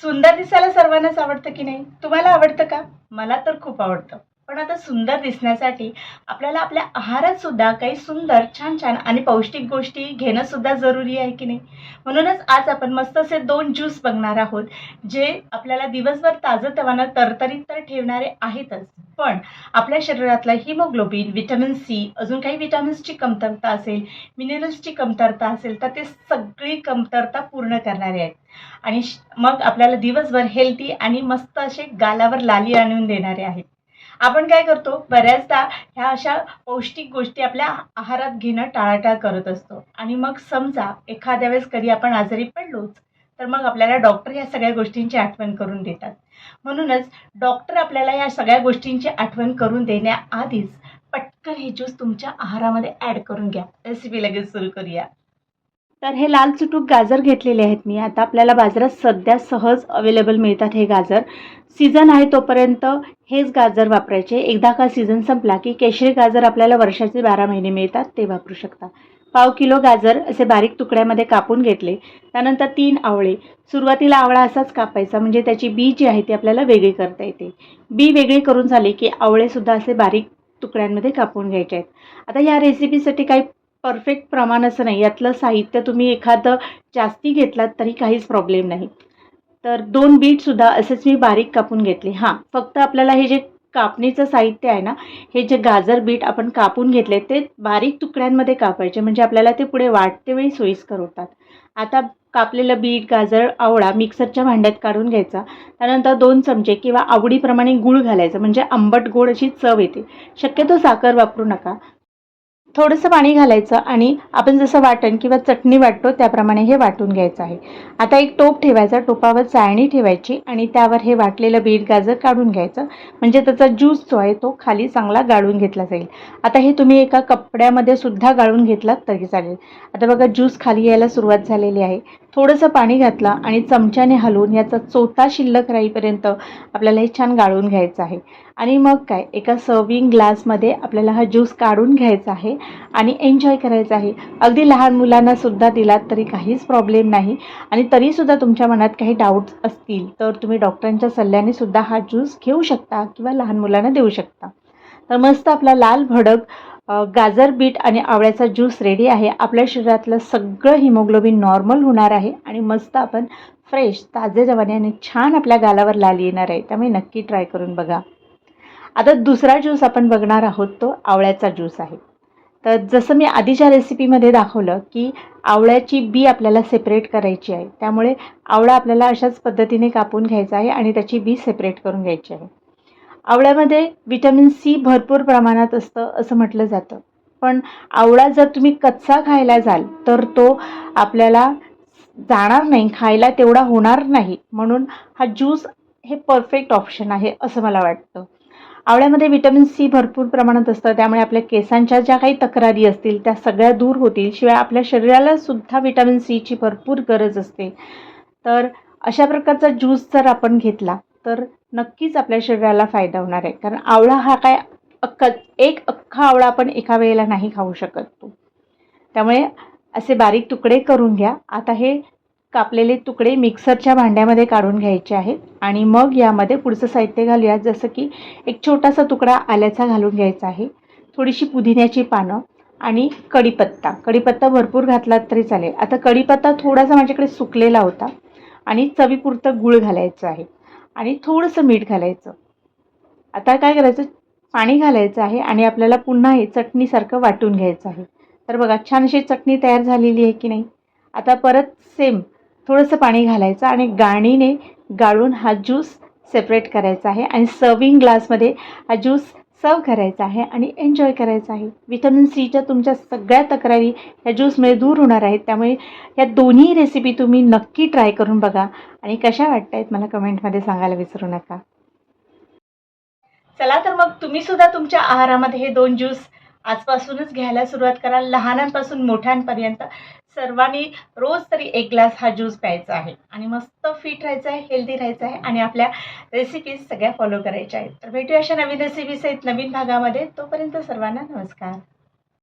सुंदर दिसायला सर्वांनाच आवडतं की नाही? तुम्हाला आवडतं का? मला तर खूप आवडतं. पण आता सुंदर दिसण्यासाठी आपल्याला आपल्या आहारात सुद्धा काही सुंदर छान छान आणि पौष्टिक गोष्टी घेणं सुद्धा जरुरी आहे की नाही? म्हणूनच आज आपण मस्त असे दोन ज्यूस बघणार आहोत जे आपल्याला दिवसभर ताजं तरतरीत तर ठेवणारे आहेतच. पण आपल्या शरीरातलं हिमोग्लोबिन व्हिटॅमिन सी अजून काही विटॅमिन्सची कमतरता असेल मिनरल्सची कमतरता असेल तर ते सगळी कमतरता पूर्ण करणारे आहेत. आणि श- मग आपल्याला दिवसभर हेल्दी आणि मस्त असे गालावर लाली आणून देणारे आहेत. आपण काय करतो बऱ्याचदा ह्या अशा पौष्टिक गोष्टी आपल्या आहारात घेणं टाळाटाळ करत असतो. आणि मग समजा एखाद्या वेळेस कधी आपण आजारी पडलोच तर मग आपल्याला डॉक्टर या सगळ्या गोष्टींची आठवण करून देतात. म्हणूनच डॉक्टर आपल्याला या सगळ्या गोष्टींची आठवण करून देण्याआधीच पटकन हे ज्यूस तुमच्या आहारामध्ये ॲड करून घ्या. रेसिपी लगेच सुरू करूया. तर हे लाल चुटूक गाजर घेतलेले आहेत मी. आता आपल्याला बाजारात सध्या सहज अवेलेबल मिळतात हे गाजर. सीझन आहे तोपर्यंत हेच गाजर वापरायचे. एकदा का सीझन संपला की केशरी गाजर आपल्याला वर्षाचे बारा महिने मिळतात ते वापरू शकता. पाव किलो गाजर असे बारीक तुकड्यामध्ये कापून घेतले. त्यानंतर तीन आवळे. सुरुवातीला आवळा असाच कापायचा म्हणजे त्याची बी जी आहे ती आपल्याला वेगळी करता येते. बी वेगळी करून झाली की आवळेसुद्धा असे बारीक तुकड्यांमध्ये कापून घ्यायचे आहेत. आता या रेसिपीसाठी काही परफेक्ट प्रमाण असं नाही. यातलं साहित्य तुम्ही एखादं जास्ती घेतलात तरी काहीच प्रॉब्लेम नाही. तर दोन बीटसुद्धा असेच मी बारीक कापून घेतले. हां फक्त आपल्याला हे जे कापणीचं साहित्य आहे ना हे जे गाजर बीट आपण कापून घेतले ते बारीक तुकड्यांमध्ये कापायचे म्हणजे आपल्याला ते पुढे वाटते वेळी सोयीस्कर होतात. आता कापलेलं बीट गाजर आवळा मिक्सरच्या भांड्यात काढून घ्यायचा. त्यानंतर दोन चमचे किंवा आवडीप्रमाणे गूळ घालायचं म्हणजे आंबट गोड अशी चव येते. शक्यतो साखर वापरू नका. थोडंसं पाणी घालायचं आणि आपण जसं वाटण किंवा चटणी वाटतो त्याप्रमाणे हे वाटून घ्यायचं आहे. आता एक टोप ठेवायचा टोपावर चाळणी ठेवायची आणि त्यावर हे वाटलेलं बीट गाजर काढून घ्यायचं. म्हणजे त्याचा ज्यूस जो आहे तो खाली चांगला गाळून घेतला जाईल. आता हे तुम्ही एका कपड्यामध्ये सुद्धा गाळून घेतलात तरी चालेल. आता बघा ज्यूस खाली यायला सुरुवात झालेली आहे. थोडंसं पाणी घातलं आणि चमच्याने हलवून याचा चोथा शिल्लक राहीपर्यंत आपल्याला हे छान गाळून घ्यायचं आहे. आणि मग काय एका सर्विंग ग्लासमध्ये आपल्याला हा ज्यूस काढून घ्यायचा आहे आणि एन्जॉय करायचा आहे. अगदी लहान मुलांना सुद्धा दिलात तरी काहीच प्रॉब्लेम नाही. आणि तरीसुद्धा तुमच्या मनात काही डाऊट्स असतील तर तुम्ही डॉक्टरांच्या सल्ल्याने सुद्धा हा ज्यूस घेऊ शकता किंवा लहान मुलांना देऊ शकता. तर मस्त आपला लाल भडक गाजर बीट आणि आवळ्याचा ज्यूस रेडी आहे. आपल्या शरीरातलं सगळं हिमोग्लोबिन नॉर्मल होणार आहे आणि मस्त आपण फ्रेश ताजे जवाने आणि छान आपल्या गालावर लाल येणार आहे. त्यामुळे नक्की ट्राय करून बघा. आता दुसरा ज्यूस आपण बघणार आहोत तो आवळ्याचा ज्यूस आहे. तर जसं मी आधीच्या रेसिपीमध्ये दाखवलं की आवळ्याची बी आपल्याला सेपरेट करायची आहे. त्यामुळे आवळा आपल्याला अशाच पद्धतीने कापून घ्यायचा आहे आणि त्याची बी सेपरेट करून घ्यायची आहे. आवळ्यामध्ये विटॅमिन सी भरपूर प्रमाणात असतं असं म्हटलं जातं. पण आवळा जर तुम्ही कच्चा खायला जाल तर तो आपल्याला जाणार नाही खायला तेवढा होणार नाही. म्हणून हा ज्यूस हे परफेक्ट ऑप्शन आहे असं मला वाटतं. आवळ्यामध्ये विटॅमिन सी भरपूर प्रमाणात असतं. त्यामुळे आपल्या केसांच्या ज्या काही तक्रारी असतील त्या सगळ्या दूर होतील. शिवाय आपल्या शरीराला सुद्धा विटॅमिन सीची भरपूर गरज असते. तर अशा प्रकारचा ज्यूस जर आपण घेतला तर नक्कीच आपल्या शरीराला फायदा होणार आहे. कारण आवळा हा काय अख्खा एक अख्खा आवळा आपण एका वेळेला नाही खाऊ शकत तो. त्यामुळे असे बारीक तुकडे करून घ्या. आता हे कापलेले तुकडे मिक्सरच्या भांड्यामध्ये काढून घ्यायचे आहेत. आणि मग यामध्ये पुढचं साहित्य घालूया जसं की एक छोटासा तुकडा आल्याचा घालून घ्यायचा आहे. थोडीशी पुदिन्याची पानं आणि कढीपत्ता. कढीपत्ता भरपूर घातलात तरी चालेल. आता कढीपत्ता थोडासा माझ्याकडे सुकलेला होता आणि चवीपुरतं गूळ घालायचं आहे. आणि थोडंसं मीठ घालायचं. आता काय करायचं? पाणी घालायचं आहे आणि आपल्याला पुन्हा हे चटणीसारखं वाटून घ्यायचं आहे. तर बघा छान अशी चटणी तयार झालेली आहे की नाही? आता परत सेम थोडंसं पाणी घालायचं आणि गाणीने गाळून हा ज्यूस सेपरेट करायचा आहे. आणि सर्विंग ग्लासमध्ये हा ज्यूस सर्व करायचा आहे आणि एन्जॉय करायचा आहे. विटॅमिन सीच्या तुमच्या सगळ्या तक्रारी ह्या ज्यूसमुळे दूर होणार आहेत. त्यामुळे या दोन्ही रेसिपी तुम्ही नक्की ट्राय करून बघा. आणि कशा वाटत आहेत मला कमेंटमध्ये सांगायला विसरू नका. चला तर मग तुम्ही सुद्धा तुमच्या आहारामध्ये हे दोन ज्यूस आजपासूनच घ्यायला सुरुवात करा. लहानांपासून मोठ्यांपर्यंत. सर्वांनी रोज तरी एक ग्लास हा ज्यूस प्यायचा आहे. आणि मस्त फिट राहायचं आहे हेल्दी राहायचं आहे आणि आपल्या रेसिपीज सगळ्या फॉलो करायच्या आहेत. तर भेटूया अशा नवीन रेसिपीज आहेत नवीन भागामध्ये. तोपर्यंत सर्वांना नमस्कार.